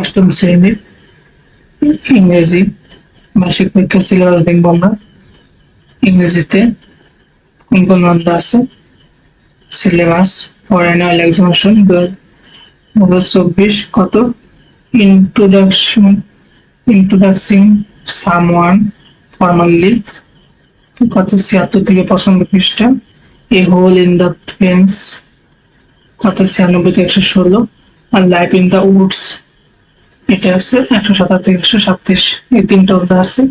অষ্টম শ্রেণির ইংরেজি মাসিক পরীক্ষার সিলেবাস দেখব আমরা ইংরেজিতে কোন আছে। সিলেবাস ফরেনার এক্সামিনেশন দু হাজার চব্বিশ কত? ইন্ট্রোডাকশন ইন্ট্রোডাকশন সামওয়ান ফর্মালি কত? ছিয়াত্তর থেকে পঁচানব্বই পৃষ্ঠা। A hole in the fence কত? ছিয়ানব্বই থেকে একশো ষোলো। আর লাইফ ইন দ্য উডস এটা হচ্ছে একশো সাতাত্তর একশো সাতত্রিশ। এই তিনটা অধ্যায় আছে।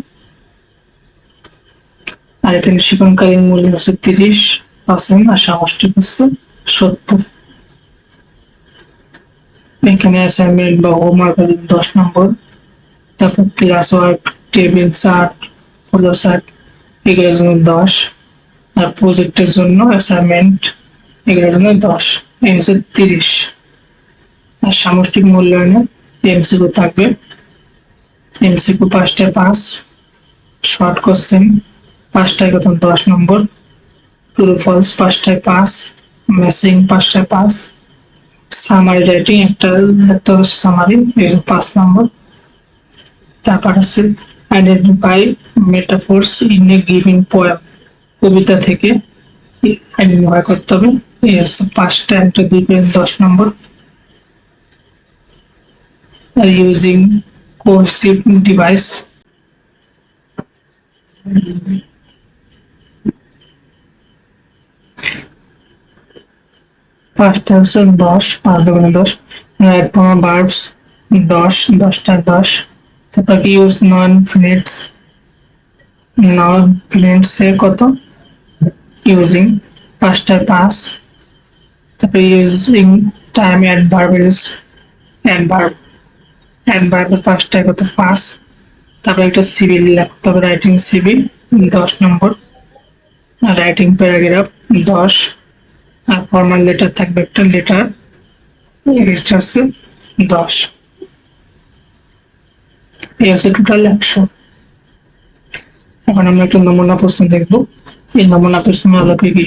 আর এখানে শিক্ষণকালীন মূল্য হচ্ছে তিরিশ পার্সেন্ট আর সামষ্টিক হচ্ছে সত্তর। এখানে অ্যাসাইনমেন্ট বা হোমওয়ার্ক দশ নম্বর। তারপর class work table chart follow chart এগুলোর জন্য দশ। আর প্রজেক্টের জন্য অ্যাসাইনমেন্ট এগুলোর জন্য দশ। এই হচ্ছে তিরিশ। আর সামষ্টিক মূল্যায়নে এমসিকিউ থাকবে। এমসিকিউ পাঁচটায় পাঁচ শর্ট কোশ্চেন পাঁচটায় প্রথম দশ নম্বর ট্রু ফলস পাঁচটায় পাঁচ ম্যাসিং পাঁচটায় পাঁচ সামারি রাইটিং একটা লিখতে হবে সামারি পাঁচ নম্বর। তারপর হচ্ছে identify metaphors in a giving poem কবিতা থেকে। আইডেন্টিফাই করতে হবে। এই হচ্ছে পাঁচটা একটা দুই দশ নম্বর। আর ইউজিং কোর্সিভ ডিভাইস পাঁচটা হচ্ছে দশ পাঁচ দোকানে দশ রাইট ফর্ম বার্বস দশ দশটা দশ তারপর ইউজ নন ফিনিটস নন ফিনিটস এ কত? ইউজিং পাঁচটায় পাঁচ তারপরে using time adverbials adverb adverb পাঁচটায় কত পাঁচ তারপরে একটা সিভিল লিখতে হবে রাইটিং সিভিল দশ নম্বর। রাইটিং প্যারাগ্রাফ দশ। আর ফর্মাল লেটার থাকবে একটা লেটার হচ্ছে দশ। এই হচ্ছে টোটাল একশো এখন আমরা একটা নমুনা প্রশ্ন দেখব। এই নমুনা প্রশ্ন আলোকে কি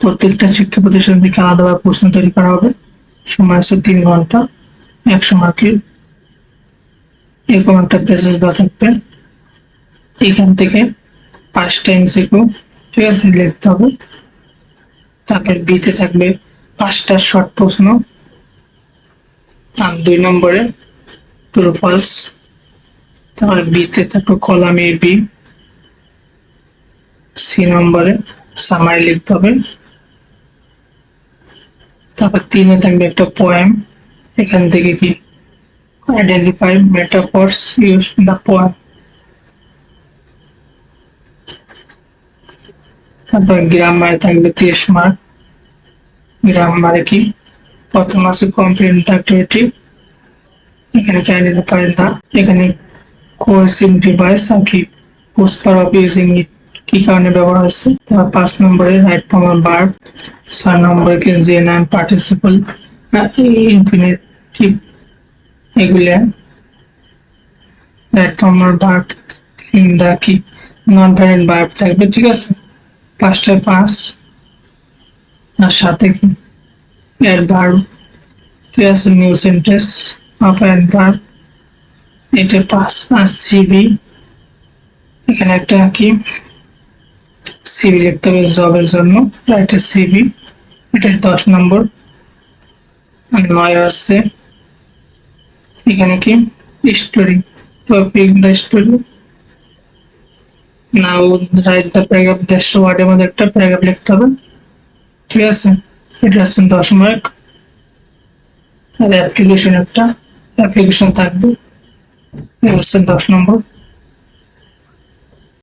প্রত্যেকটা শিক্ষা প্রতিষ্ঠান থেকে আলাদাভাবে প্রশ্ন তৈরি করা হবে? সময় আছে তিন ঘণ্টা। একশো মার্কের এরকম একটা প্যাসেজ দেওয়া থাকবে। এখান থেকে পাঁচটা এমসিকিউ ঠিক আছে? লিখতে হবে। তারপর বিতে থাকবে পাঁচটা শর্ট প্রশ্ন। আর দুই নম্বরে ট্রু ফলস তারপর বিতে থাকবে কলাম এ বি সি নম্বরে সামারি লিখতে হবে। তারপর তিনে থাকবে একটা পোয়েম এখান থেকে কি identify metaphors use the poem তারপর গ্রামার থাকবে মার্ক গ্রামারে কি প্রথম আছে কমপ্লিট এখানে কি আইডেন্টিফাই দা এখানে কোয়েসিভ ডিভাইস আর কি? পোস্টার অফ ইউজিং ইট কি কারণে ব্যবহার হচ্ছে? তারপর পাঁচ নম্বরে রাইট ফর্ম ভার্ব ছয় নম্বরে কি জেন অ্যান্ড পার্টিসিপল ইনফিনিটিভ এগুলা। Right form verb in the কি? নন প্যারেন্ট ভার্ব থাকবে, ঠিক আছে? পাঁচটায় পাঁচ। আর সাথে কি? অ্যাডভার্ব ঠিক আছে নিউ সেন্টেন্স অফ অ্যাডভার্ব এটা পাঁচ আর সিবি এখানে একটা কি? সিবি লিখতে হবে জবের জন্য। এটা সিবি এটা দশ নম্বর। নয় আছে। এখানে কি? Story topic the story now write the paragraph, দেড়শো ওয়ার্ডের মধ্যে একটা প্যারাগ্রাফ লিখতে হবে। ঠিক আছে? এটা হচ্ছে দশ মার্ক আর অ্যাপ্লিকেশন একটা। অ্যাপ্লিকেশন থাকবে। এটা হচ্ছে দশ নম্বর।